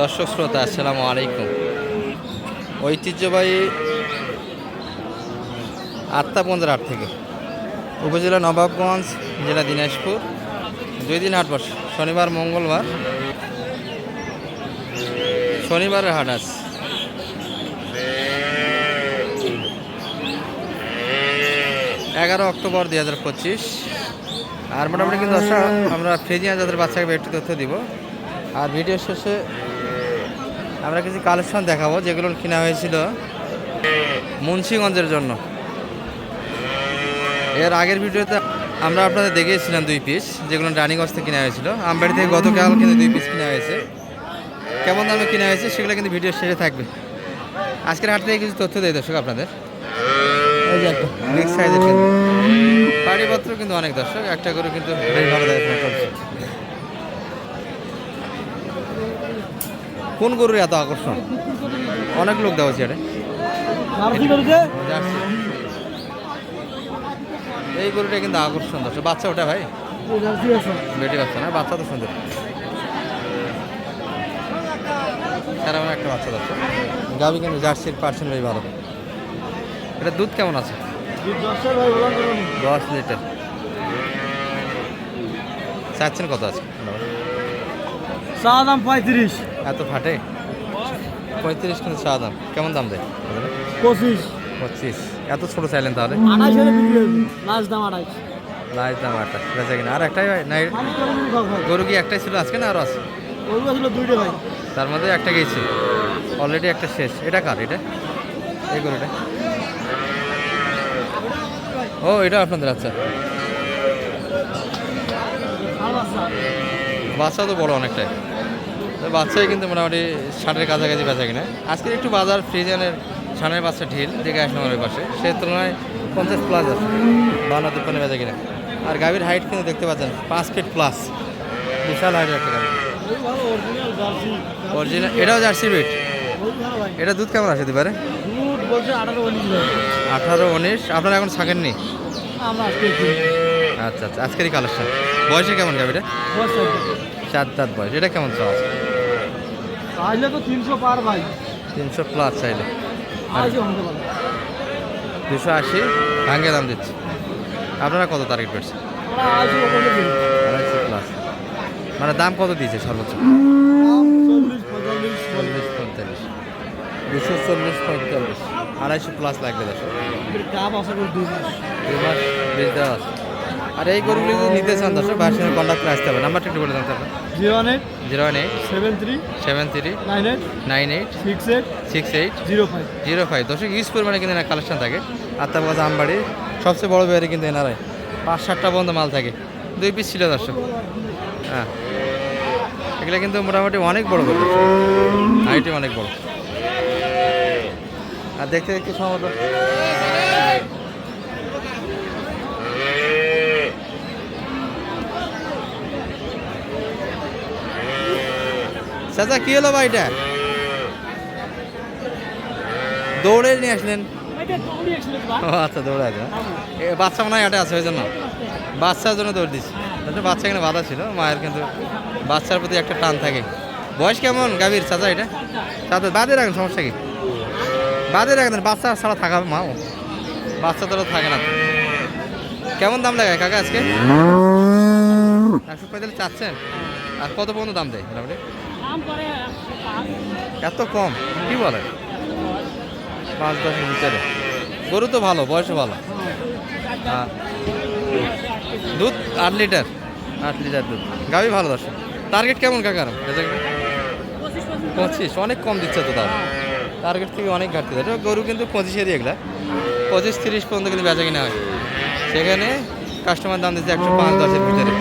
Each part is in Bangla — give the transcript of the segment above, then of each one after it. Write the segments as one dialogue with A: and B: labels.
A: দর্শক শ্রোতা, আসসালামু আলাইকুম। ঐতিহ্যবাহী আত্মাপঞ্জের হাট থেকে। উপজেলা নবাবগঞ্জ, জেলা দিনাজপুর। দুই দিন হাট বসে শনিবার, মঙ্গলবার। শনিবারের হাট আছে এগারো অক্টোবর দুই হাজার পঁচিশ। আর মোটামুটি কিন্তু আমরা ফ্রিজিয়ান যাদের বাচ্চাকে একটু তথ্য দিব। আর ভিডিও শেষে আমরা কিছু কালেকশন দেখাবো যেগুলো কেনা হয়েছিল মুন্সিগঞ্জের জন্য। এর আগের ভিডিওতে আমরা আপনাদের দেখিয়েছিলাম দুই পিস যেগুলো রানীগঞ্জ থেকে কেনা হয়েছিল। আমবাড়ি থেকে গতকাল কিন্তু দুই পিস কেনা হয়েছে। কেমন দামে কেনা হয়েছে সেগুলো কিন্তু ভিডিও শেষে থাকবে। আজকের হাট থেকে কিছু তথ্য দেয় দর্শক আপনাদের। বাড়িপত্র কিন্তু। অনেক দর্শক, একটা করে কিন্তু বেশ ভালো দেখাশোনা কোন গরুর এত আকর্ষণ? অনেক লোক দেওয়া হচ্ছে এই গরুটা কিন্তু আকর্ষণ দর্শক। বাচ্চা ওটা ভাই? বেটি বাচ্চা না? বাচ্চা তো সুন্দর। সেরকম একটা বাচ্চা দর্শক। গাবি কিন্তু জার্সির পার্সেন্ট বেশ ভালো। এটা দুধ কেমন আছে? দশ লিটার। চাচ্ছেন কত আছে?
B: চা দাম পঁয়ত্রিশ।
A: এত ফাটে পঁয়ত্রিশ কিন্তু চা দাম। কেমন দাম দেয়?
B: পঁচিশ।
A: পঁচিশ। এত ছোট চাইলেন তাহলে?
B: আঠাশ লাস্ট দাম আঠাশ
A: লাইট দাম আটটা। বেচা কিনা। আর একটাই হয় না গরু কি একটাই ছিল আজকে না আরও আছে?
B: ছিল দুইটা ভাই।
A: তার মধ্যে একটা গেছে। অলরেডি একটা শেষ। এটা কার এটা? এই গরুটা? ও এটা আপনাদের আচ্ছা। বাচ্চা তো বড় অনেকটাই। তো বাচ্চাই কিন্তু মোটামুটি ষাটের কাছাকাছি বেচা কিনা। আজকে একটু বাজার ফ্রিজানের ছানের বাচ্চা ঢিল দেখে আসলাম আমার পাশে। সেই তুলনায় পঞ্চাশ প্লাস আছে বান্ন তিপ্পান্ন বেচা কিনা। আর গাভীর হাইট কিন্তু দেখতে পাচ্ছেন পাঁচ ফিট প্লাস বিশাল হাইটের একটা গাভী।
B: অরিজিনাল
A: এটাও জার্সি বিট এটা দুধ কেমন আসে দিবারে
B: দুধ আঠারো উনিশ।
A: আপনারা এখন থাকেননি আচ্ছা আচ্ছা আজকেরই কালেকশন বয়সে কেমন গাভীটা?
B: টাকা
A: চার বয়স। এটা কেমন চাওয়া
B: আসলে তো তিনশো পার ভাই।
A: তিনশো প্লাস চাইলে। দুশো আশি ভাঙ্গে দাম দিচ্ছে। আপনারা কত টার্গেট পেয়েছেন
B: দিই
A: আড়াইশো প্লাস মানে দাম কত দিয়েছে সর্বোচ্চ?
B: চল্লিশ পঁয়তাল্লিশ।
A: দুশো চল্লিশ পঁয়তাল্লিশ। আড়াইশো প্লাস লাগবে
B: মাস।
A: দুই মাস বেশ দেওয়া আছে। আর এই গরুগুলি যদি নিতে চান দর্শক বাইরের সঙ্গে কন্ট্যাক্ট করে আসতে হবে নাম্বারটা একটু বলে দেন তারপর
B: zero one eight
A: zero one eight
B: seven three
A: seven three
B: nine eight
A: nine eight
B: six eight
A: six eight
B: zero five.
A: Zero five. দর্শক ইউজ পরিমাণে কিন্তু এনার কালেকশন থাকে। আর আত্মাবাজ আমবাড়ি সবচেয়ে বড় বেয়ারে কিন্তু এনারাই। পাঁচ সাতটা পর্যন্ত মাল থাকে। দুই পিস ছিল দর্শক। হ্যাঁ। এগুলো কিন্তু মোটামুটি অনেক বড় গরু হাইটে অনেক বড়। আর দেখতে দেখতে সম্ভবত চাচা কি হলো ভাইটা দৌড়ে নিয়ে আসলেন? ও আচ্ছা দৌড়ে আছে এ বাচ্চা মনে হয় এটা আছে ওই জন্য। বাচ্চার জন্য দৌড় দিচ্ছি। বাচ্চা এখানে বাধা ছিল মায়ের কিন্তু বাচ্চার প্রতি একটা টান থাকে। বয়স কেমন গাভীর চাচা এটা? চাচা বাদে রাখেন সমস্যা কি? বাদে রাখেন বাচ্চা ছাড়া থাকা মা ও। বাচ্চা তো থাকে না। কেমন দাম লাগায় কাকা আজকে? একশো পঁয়তাল্লিশ চাচ্ছেন আর কত পর্যন্ত দাম দেয় মোটামুটি? এত কম? কি বলে? পাঁচ দশের ভিতরে গরু তো ভালো বয়সও ভালো। দুধ আট লিটার। আট লিটার দুধ। গাভি ভালো দর্শক। টার্গেট কেমন কাকার? পঁচিশ অনেক কম দিচ্ছে তো তার টার্গেট থেকে অনেক ঘাটতি। দেয় গরু কিন্তু পঁচিশেরই এগুলা। পঁচিশ তিরিশ পর্যন্ত কিন্তু বেচা কিনা হয়। সেখানে কাস্টমার দাম দিচ্ছে একশো পাঁচ দশের ভিতরে।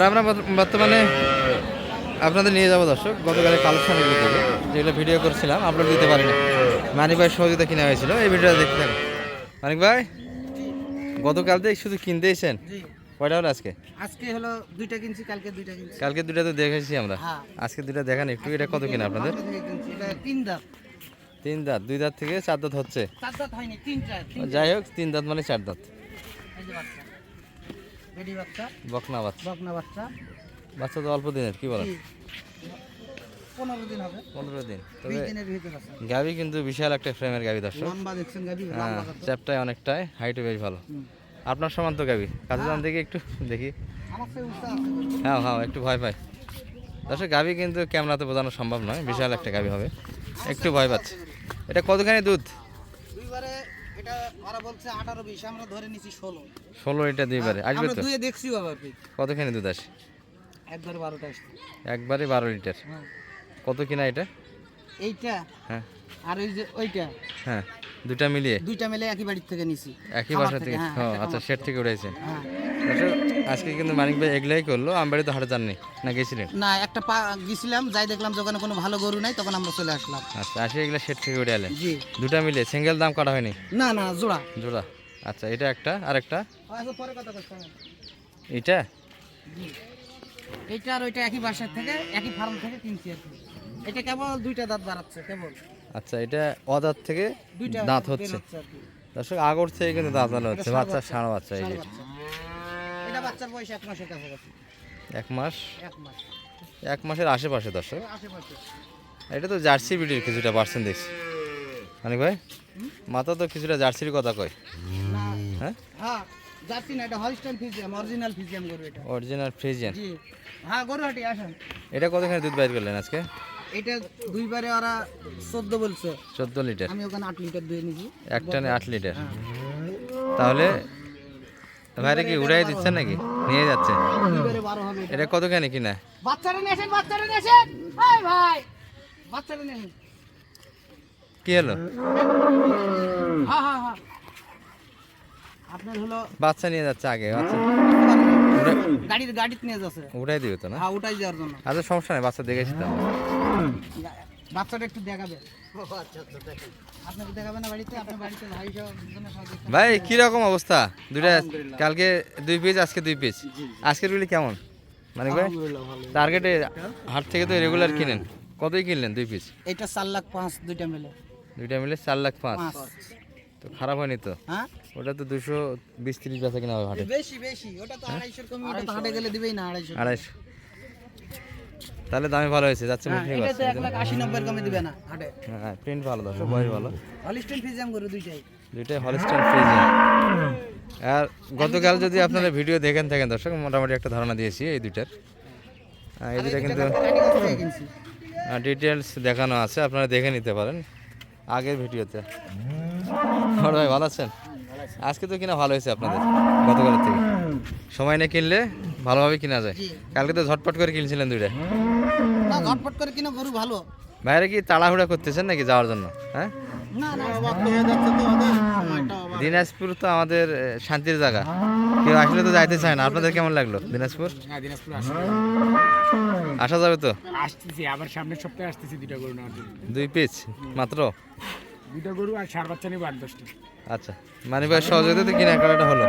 A: আর আমরা বর্তমানে আপনাদের নিয়ে যাব দর্শক গতকালে কালেকশনগুলো থেকে যেগুলো ভিডিও করছিলাম আপলোড দিতে পারিনি। মানিক ভাই সহযোগিতা কিনা হয়েছিল এই ভিডিওটা দেখতে থাকুন। মানিক ভাই গতকাল থেকে শুধু কিনতেইছেন কয়টা হলো আজকে?
B: আজকে হলো দুইটা কিনছি কালকে দুইটা কিনছি।
A: কালকে দুটা তো দেখেছি আমরা।
B: হ্যাঁ।
A: আজকে দুটা দেখান একটু এটা কত কিনা আপনাদের?
B: তিন দাঁত।
A: তিন দাঁত দুই দাঁত থেকে চার দাঁত হচ্ছে।
B: চার দাঁত হয়নি তিনটা
A: যাই হোক তিন দাঁত মানে চার দাঁত।
B: এই যে বাচ্চা। বেডি বাচ্চা
A: বকনা বাচ্চা।
B: বকনা বাচ্চা।
A: বাচ্চা তো অল্প দিনের কি বলেন।
B: পনেরো দিন হবে।
A: পনেরো দিন। তবে
B: দিনের ভিতরে আছে।
A: গাভি কিন্তু বিশাল একটা ফ্রেমের গাভি দর্শক।
B: লম্বা দেখছেন গাবি
A: হ্যাঁ? চ্যাপটাই অনেকটাই হাইটও বেশ ভালো। আপনার সমান তো গাবি কাছে যান দেখি একটু দেখি। হ্যাঁ হ্যাঁ একটু ভয় পাই। দর্শক গাভি কিন্তু ক্যামেরাতে বোঝানো সম্ভব নয়। বিশাল একটা গাভি হবে। একটু ভয় পাচ্ছে। এটা কতখানি দুধ?
B: এটা ওরা বলছে আঠারো বিশ আমরা ধরে নিছি ষোলো।
A: ষোলো লিটার দুইবারে আসবে
B: আমরা
A: তো?
B: দুয়ে দেখছি বাবা
A: কতখানি দুধ আসে?
B: একবারে বারোটা আসছে।
A: একবারে বারো লিটার।
B: হ্যাঁ।
A: কত কিনা এটা?
B: এইটা?
A: হ্যাঁ।
B: আর ওই যে ওইটা?
A: হ্যাঁ দুটা মিলিয়ে?
B: দুইটা মিলে একই বাড়ির থেকে নিছি।
A: একই বাসা থেকে?
B: হ্যাঁ,
A: আচ্ছা
B: খামার।
A: থেকে। উঠেছে
B: হ্যাঁ।
A: আজকে কিন্তু মানিক ভাই এগুলাই করল আমবাড়ি তো হাটে যাননি না গেছিলেন?
B: না একটা পা গেছিলাম যাই দেখলাম যখন কোনো ভালো গরু নাই তখন আমরা চলে আসলাম।
A: আচ্ছা আসে এগুলো শেড থেকে উঠে এলেন?
B: জি।
A: দুটা মিলিয়ে সিঙ্গেল দাম কাটা হয়নি?
B: না না জোড়া।
A: জোড়া। আচ্ছা এটা একটা আর একটা
B: আচ্ছা, পরে কথা
A: এটা
B: জি। এইটা আর ওইটা একই বাসার থেকে একই ফার্ম থেকে কিনছি আর এটা কেবল দুইটা দাঁত বাড়াচ্ছে কেবল।
A: আচ্ছা এটা অদাঁত থেকে
B: দুইটা
A: দাঁত হচ্ছে। দর্শক আগর থেকে কিন্তু দাঁত আলো হচ্ছে বাচ্চা ষাঁড় বাচ্চা এই।
B: এটা বাচ্চার বয়স এক মাসের কাছাকাছি।
A: এক মাস?
B: এক মাস।
A: এক মাসের আশেপাশে দর্শক।
B: আশেপাশে।
A: এটা তো জার্সি বিডির কিছুটা পার্সেন্ট দেখছি। মানে ভাই? মাথা তো কিছুটা জার্সির কথা কয়। হ্যাঁ?
B: হ্যাঁ যাচ্ছি না এটা হলস্টাইন ফিজিয়াম অরিজিনাল ফিজিয়াম গরু এটা।
A: Original Friesian
B: ji. হ্যাঁ গরু হাটি আসেন।
A: এটা কতখানি দুধ বাইর করলেন আজকে?
B: এটা দুইবারে ওরা চোদ্দ বলছে।
A: চোদ্দ লিটার।
B: আমি ওখানে
A: এক টানে আট লিটার। তাহলে ভাইরে কি উড়াই দিচ্ছে নাকি? নিয়ে যাচ্ছে।
B: এটা।
A: এটা কতখানি কিনা?
B: বাচ্চারা নিয়ে আসেন বাচ্চারা নিয়ে আসেন। ভাই ভাই বাচ্চারা নিয়ে আসেন।
A: কি হলো?
B: হ্যাঁ হ্যাঁ হ্যাঁ। আপনার হলো
A: বাচ্চা নিয়ে যাচ্ছে আগে বাচ্চা।
B: গাড়ির গাড়িতে নিয়ে যাচ্ছে।
A: উঠাই দিবে তো না?
B: হ্যাঁ উঠাই যাওয়ার জন্য।
A: আচ্ছা সমস্যা নেই বাচ্চা দেখেছি তো।
B: বাচ্চাটা একটু দেখাবে। আপনাকে দেখাবে না বাড়িতে? আপনার বাড়িতে ভাই
A: ভাই কি রকম অবস্থা? দুইটা কালকে দুই পিস আজকে দুই পিস আজকের বিলি কেমন? মানে ভাই? টার্গেটে হাট থেকে তো রেগুলার কিনেন। কতই কিনলেন দুই পিস
B: এটা চার লাখ পাঁচ দুইটা মিলে।
A: দুইটা মিলে চার লাখ পাঁচ। তো খারাপ হয়নি তো?
B: হ্যাঁ?
A: ওটা তো দুশো বিশ তিরিশ বেচা কিনা হবে হাটে।
B: বেশি বেশি। ওটা তো আড়াইশোর কমে ওটা তো হাটে গেলে দিবেই না আড়াইশো
A: আড়াইশো। তাহলে দামে ভালো হয়েছে যাচ্ছে
B: হ্যাঁ,
A: ঠিক
B: এটা
A: আছে।
B: তো এক লাখ আশি নব্বই কমে দিবে না হাটে।
A: হ্যাঁ প্রিন্ট ভালো দর্শক বয়স ভালো।
B: হলিস্টেন ফিজিয়াম গরু দুইটাই।
A: দুইটাই হলস্টাইন ফ্রিজ আর গতকাল যদি আপনারা ভিডিও দেখেন থাকেন দর্শক মোটামুটি একটা ধারণা দিয়েছি এই দুইটার। আহ, এই দুইটা কিন্তু ডিটেলস দেখানো আছে আপনারা দেখে নিতে পারেন আগের ভিডিওতে। ভাই ভালো আছেন? আজকে তো কিনা ভালো হয়েছে আপনাদের গতকালের থেকে। সময় না কিনলে ভালোভাবে কিনা যায়। কালকে তো ঝটপট করে কিনছিলেন দুইটা।
B: না ঝটপট করে কিনা গরু ভালো।
A: বাইরে কি তাড়াহুড়া করতেছেন নাকি যাওয়ার জন্য হ্যাঁ?
B: না না অবাক হয়ে যাচ্ছে তো ওদের সময়টা অবাক।
A: দিনাজপুর তো আমাদের শান্তির জায়গা। কেউ আসলে তো যাইতে চায় না। আপনাদের কেমন লাগল দিনাজপুর?
C: হ্যাঁ
A: আসা যাবে। তো?
C: আসতেছি আবার সামনের সপ্তাহে আসতেছি দুইটা গরু নেওয়ার জন্য।
A: দুই পিস মাত্র?
C: দুইটা গরু আর সার বাচ্চা নেব আট দশটা।
A: আচ্ছা মানি ভাই সহযোগিতা কেনাকাটা হলো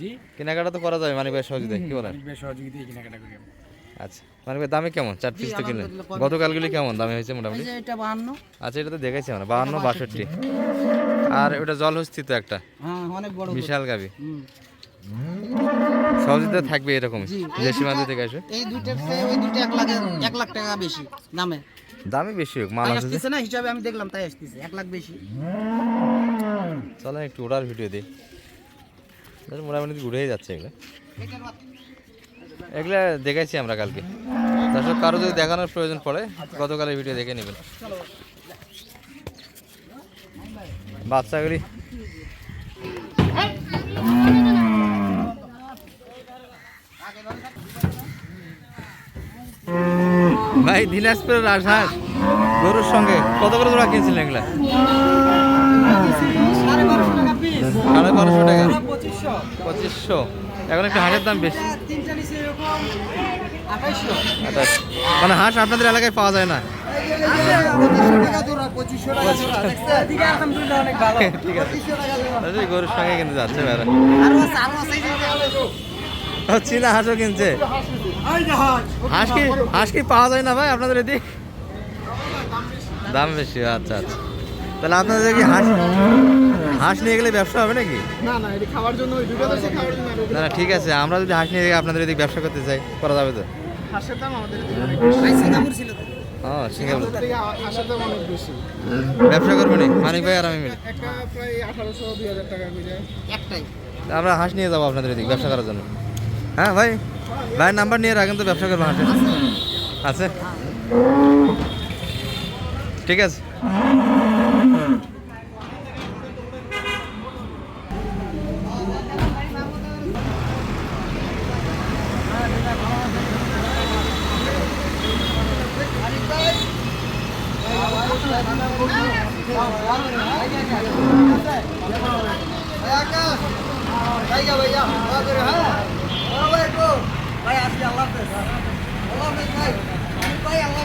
C: জি?
A: কেনাকাটা তো করা যাবে মানি ভাই সহযোগিতা কি বলেন?
C: কেনাকাটা করি।
A: আচ্ছা। মানি দামে কেমন? চার পিস তো কিনলেন। গতকালগুলি কেমন? দামে হয়েছে মোটামুটি?
B: এটা বাহান্ন।
A: আচ্ছা এটা তো দেখেছি আমরা বাহান্ন বাষট্টি। আর ওটা জল হস্তি তো একটা।
B: হ্যাঁ অনেক বড়
A: বিশাল গাবি। সহযোগিতা থাকবে এরকম দেশি মাঝে থেকে আসবে?
B: এই দুইটার চেয়ে ওই দুইটা এক লাখ এক লাখ টাকা বেশি দামে।
A: দামই বেশি হোক মাল।
B: আসতেছে। না? হিসাবে আমি দেখলাম তাই আসতেছে এক লাখ বেশি।
A: চলেন একটু ওড়ার ভিডিও দিই। মোটামুটি উড়েই যাচ্ছে এগুলো। এগুলা দেখেছি আমরা কালকে। দর্শক, কারও যদি দেখানোর প্রয়োজন পড়ে, গতকালের ভিডিও দেখে নেবেন। বাচ্চাগুলি। ভাই, দিনাজপুরের রাজহাঁস, গরুর সঙ্গে কত করে জোড়া কিনছিলেন এগুলা?
B: সাড়ে বারোশো টাকা পঁচিশশো।
A: এখন একটু হাঁসের দাম বেশি
B: তিনটা নিচে এরকম আঠাইশশো
A: আচ্ছা মানে হাঁস আপনাদের এলাকায় পাওয়া যায় না। আচ্ছা, গরুর সঙ্গে কিন্তু চীনা হাঁসও কিনছে। হাঁস কি হাঁস কি পাওয়া যায় না ভাই আপনাদের এদিক? দাম বেশি আচ্ছা আচ্ছা। তাহলে আপনাদের কি হাঁস হাঁস নিয়ে গেলে ব্যবসা হবে নাকি?
D: না না
A: ঠিক আছে আমরা যদি হাঁস নিয়ে আপনাদের এদিকে ব্যবসা করতে চাই করা যাবে তো?
D: আমাদের।
B: ভাই সিঙ্গাপুর ছিল
A: ও সিঙ্গাপুর।
D: আমাদের থেকে হা- হাঁসের দাম অনেক বেশি।
A: ব্যবসা করব নি? মানিক ভাই আর আমি মিলে।
D: একটা প্রায় আঠারোশো দুই হাজার টাকা করে
B: একটাই।
A: আমরা হাঁস নিয়ে যাব আপনাদের এদিকে ব্যবসা করার জন্য। হ্যাঁ ভাই। ভাইয়ের নাম্বার নিয়ে রাখেন তো ব্যবসা করব হাঁসের। আছে। ঠিক আছে।
B: ভাই আসি আল্লাহ আল্লাহ ভাই আল্লাহ